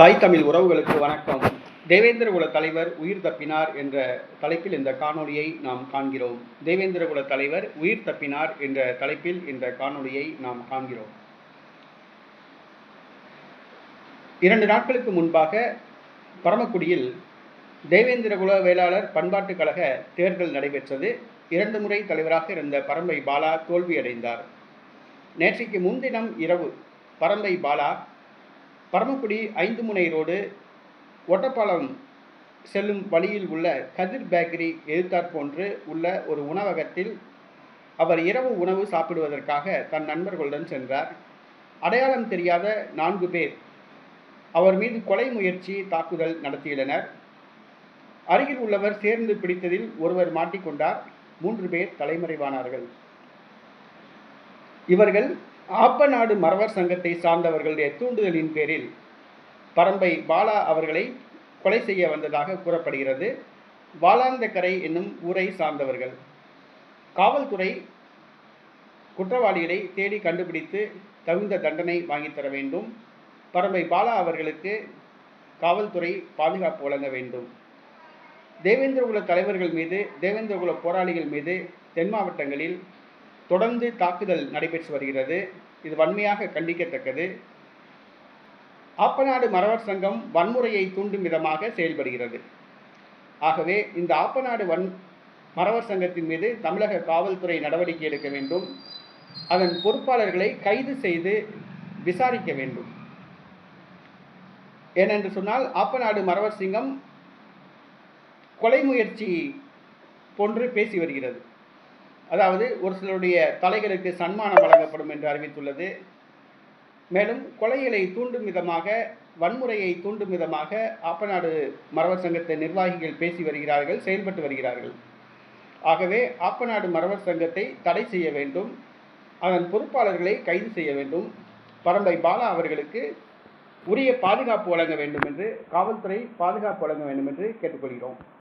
தாய் தமிழ் உறவுகளுக்கு வணக்கம். தேவேந்திரகுல தலைவர் உயிர் தப்பினார் என்ற தலைப்பில் இந்த காணொளியை நாம் காண்கிறோம். தேவேந்திரகுல தலைவர் உயிர் தப்பினார் என்ற தலைப்பில் இந்த காணொளியை நாம் காண்கிறோம். இரண்டு நாட்களுக்கு முன்பாக பரமக்குடியில் தேவேந்திரகுல வேளாளர் பண்பாட்டுக் கழக தேர்தல் நடைபெற்றது. இரண்டு முறை தலைவராக இருந்த பரம்பை பாலா தோல்வியடைந்தார். நேற்றைக்கு முன்தினம் இரவு பரம்பை பாலா பரமக்குடி ஐந்து முனை ரோடு ஒட்டப்பாலம் செல்லும் வழியில் உள்ள கதிர் பேக்கரி எதிர்த்தாற் போன்று உள்ள ஒரு உணவகத்தில் அவர் இரவு உணவு சாப்பிடுவதற்காக தன் நண்பர்களுடன் சென்றார். அடையாளம் தெரியாத நான்கு பேர் அவர் மீது கொலை முயற்சி தாக்குதல் நடத்தியுள்ளனர். அருகில் உள்ளவர் சேர்ந்து பிடித்ததில் ஒருவர் மாட்டிக்கொண்டார். மூன்று பேர் தலைமறைவானார்கள். இவர்கள் ஆப்பநாடு மறவர் சங்கத்தை சார்ந்தவர்களுடைய தூண்டுதலின் பேரில் பரம்பை பாலா அவர்களை கொலை செய்ய வந்ததாக கூறப்படுகிறது. வாலாந்தக்கரை என்னும் ஊரை சார்ந்தவர்கள். காவல்துறை குற்றவாளிகளை தேடி கண்டுபிடித்து தகுந்த தண்டனை வாங்கித் தர வேண்டும். பரம்பை பாலா அவர்களுக்கு காவல்துறை பாதுகாப்பு வழங்க வேண்டும். தேவேந்திரகுல தலைவர்கள் மீது தேவேந்திரகுல போராளிகள் மீது தென் மாவட்டங்களில் தொடர்ந்து தாக்குதல் நடைபெற்று வருகிறது. இது வன்மையாக கண்டிக்கத்தக்கது. ஆப்பநாடு மறவர் சங்கம் வன்முறையை தூண்டும் விதமாக செயல்படுகிறது. ஆகவே இந்த ஆப்பநாடு வன் மறவர் சங்கத்தின் மீது தமிழக காவல்துறை நடவடிக்கை எடுக்க வேண்டும். அதன் பொறுப்பாளர்களை கைது செய்து விசாரிக்க வேண்டும். ஏனென்று சொன்னால் ஆப்பநாடு மறவர் சிங்கம் கொலை முயற்சி போன்று பேசி வருகிறது. அதாவது ஒரு சிலருடைய தலைகளுக்கு சன்மானம் வழங்கப்படும் என்று அறிவித்துள்ளது. மேலும் கொலைகளை தூண்டும் விதமாக வன்முறையை தூண்டும் விதமாக ஆப்பநாடு மரவர் சங்கத்தை நிர்வாகிகள் பேசி வருகிறார்கள் செயல்பட்டு வருகிறார்கள். ஆகவே ஆப்பநாடு மரவர் சங்கத்தை தடை செய்ய வேண்டும். அதன் பொறுப்பாளர்களை கைது செய்ய வேண்டும். பரம்பை பாலா அவர்களுக்கு உரிய பாதுகாப்பு வழங்க வேண்டும் என்று காவல்துறை பாதுகாப்பு வழங்க வேண்டும் என்று கேட்டுக்கொள்கிறோம்.